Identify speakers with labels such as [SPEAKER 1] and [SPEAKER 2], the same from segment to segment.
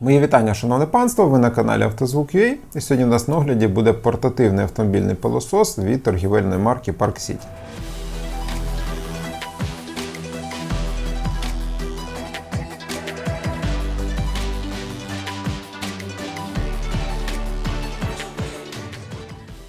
[SPEAKER 1] Мої вітання, шановне панство! Ви на каналі Автозвук.ua і сьогодні у нас на огляді буде портативний автомобільний пилосос від торгівельної марки Park City.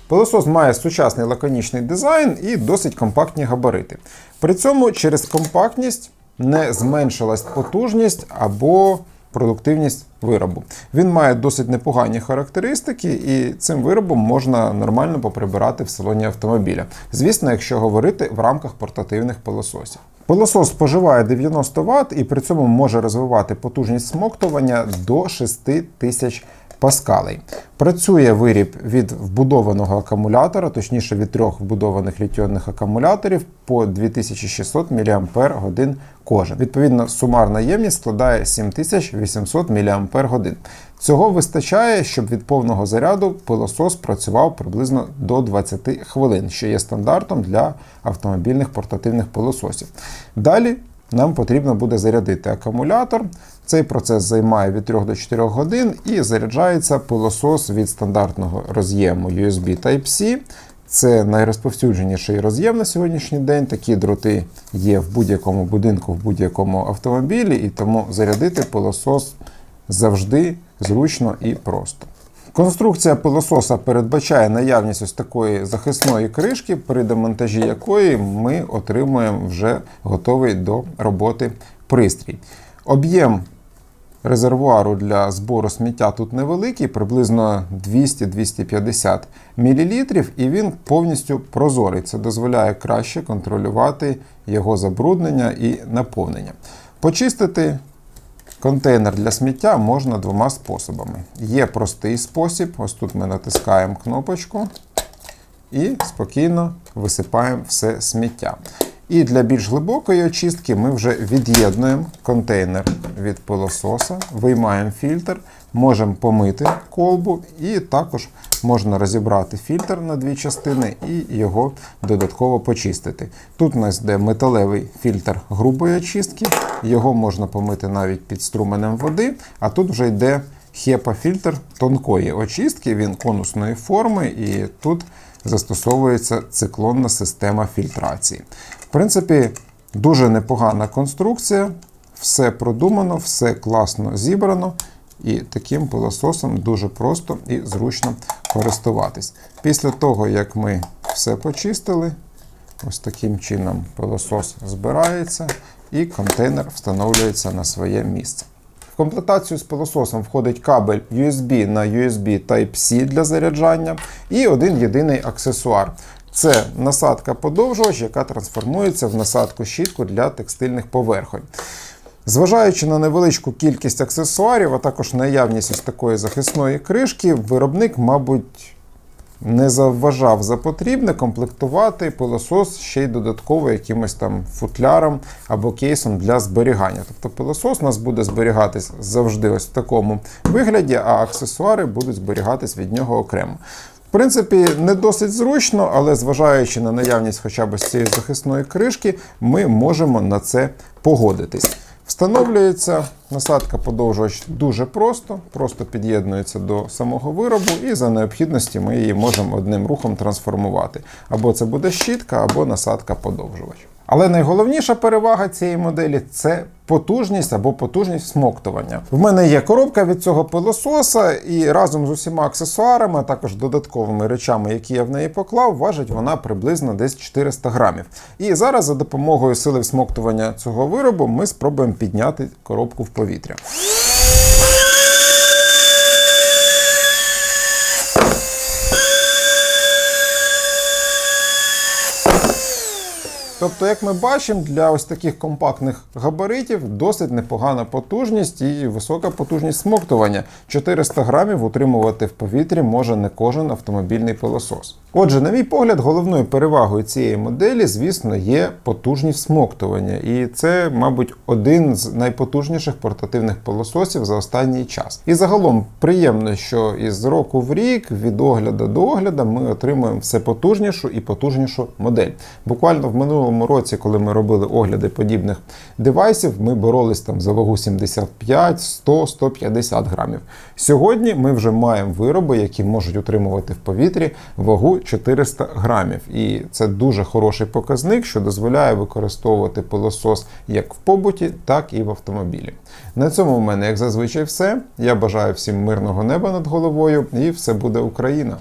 [SPEAKER 1] Пилосос має сучасний лаконічний дизайн і досить компактні габарити. При цьому через компактність не зменшилась потужність або продуктивність виробу. Він має досить непогані характеристики, і цим виробом можна нормально поприбирати в салоні автомобіля. Звісно, якщо говорити в рамках портативних пилососів. Пилосос споживає 90 Вт і при цьому може розвивати потужність смоктування до 6000 паскалей. Працює виріб від вбудованого акумулятора, точніше від трьох вбудованих літіонних акумуляторів по 2600 мАч кожен. Відповідно, сумарна ємність складає 7800 мАч. Цього вистачає, щоб від повного заряду пилосос працював приблизно до 20 хвилин, що є стандартом для автомобільних портативних пилососів. Далі нам потрібно буде зарядити акумулятор. Цей процес займає від 3 до 4 годин і заряджається пилосос від стандартного роз'єму USB Type-C. Це найрозповсюдженіший роз'єм на сьогоднішній день. Такі дроти є в будь-якому будинку, в будь-якому автомобілі, і тому зарядити пилосос завжди зручно і просто. Конструкція пилососа передбачає наявність ось такої захисної кришки, при демонтажі якої ми отримуємо вже готовий до роботи пристрій. Об'єм резервуару для збору сміття тут невеликий, приблизно 200-250 мл, і він повністю прозорий. Це дозволяє краще контролювати його забруднення і наповнення. Почистити Контейнер для сміття можна двома способами. Є простий спосіб, ось тут ми натискаємо кнопочку і спокійно висипаємо все сміття. І для більш глибокої очистки ми вже від'єднуємо контейнер від пилососа, виймаємо фільтр, можемо помити колбу, і також можна розібрати фільтр на дві частини і його додатково почистити. Тут у нас йде металевий фільтр грубої очистки, його можна помити навіть під струменем води, а тут вже йде HEPA-фільтр тонкої очистки, він конусної форми, і тут застосовується циклонна система фільтрації. В принципі, дуже непогана конструкція, все продумано, все класно зібрано. І таким пилососом дуже просто і зручно користуватись. Після того, як ми все почистили, ось таким чином пилосос збирається і контейнер встановлюється на своє місце. Комплектацію з пилососом входить кабель USB на USB Type-C для заряджання і один єдиний аксесуар. Це насадка подовжувач, яка трансформується в насадку щітку для текстильних поверхонь. Зважаючи на невеличку кількість аксесуарів, а також наявність ось такої захисної кришки, виробник, мабуть, не завважав за потрібне комплектувати пилосос ще й додатково якимось там футляром або кейсом для зберігання. Тобто пилосос у нас буде зберігатись завжди ось в такому вигляді, а аксесуари будуть зберігатись від нього окремо. В принципі, не досить зручно, але зважаючи на наявність хоча б цієї захисної кришки, ми можемо на це погодитись. Встановлюється насадка подовжувач дуже просто, просто під'єднується до самого виробу, і за необхідності ми її можемо одним рухом трансформувати. Або це буде щітка, або насадка подовжувач. Але найголовніша перевага цієї моделі це потужність або потужність смоктування. В мене є коробка від цього пилососа, і разом з усіма аксесуарами, а також додатковими речами, які я в неї поклав, важить вона приблизно десь 400 грамів. І зараз за допомогою сили всмоктування цього виробу ми спробуємо підняти коробку в повітря. Тобто, як ми бачимо, для ось таких компактних габаритів досить непогана потужність і висока потужність смоктування. 400 грамів утримувати в повітрі може не кожен автомобільний пилосос. Отже, на мій погляд, головною перевагою цієї моделі, звісно, є потужність всмоктування. І це, мабуть, один з найпотужніших портативних пилососів за останній час. І загалом приємно, що із року в рік, від огляду до огляду, ми отримуємо все потужнішу і потужнішу модель. Буквально в минулому році, коли ми робили огляди подібних девайсів, ми боролись там за вагу 75, 100, 150 грамів. Сьогодні ми вже маємо вироби, які можуть утримувати в повітрі вагу 400 грамів. І це дуже хороший показник, що дозволяє використовувати пилосос як в побуті, так і в автомобілі. На цьому в мене, як зазвичай, все. Я бажаю всім мирного неба над головою, і все буде Україна!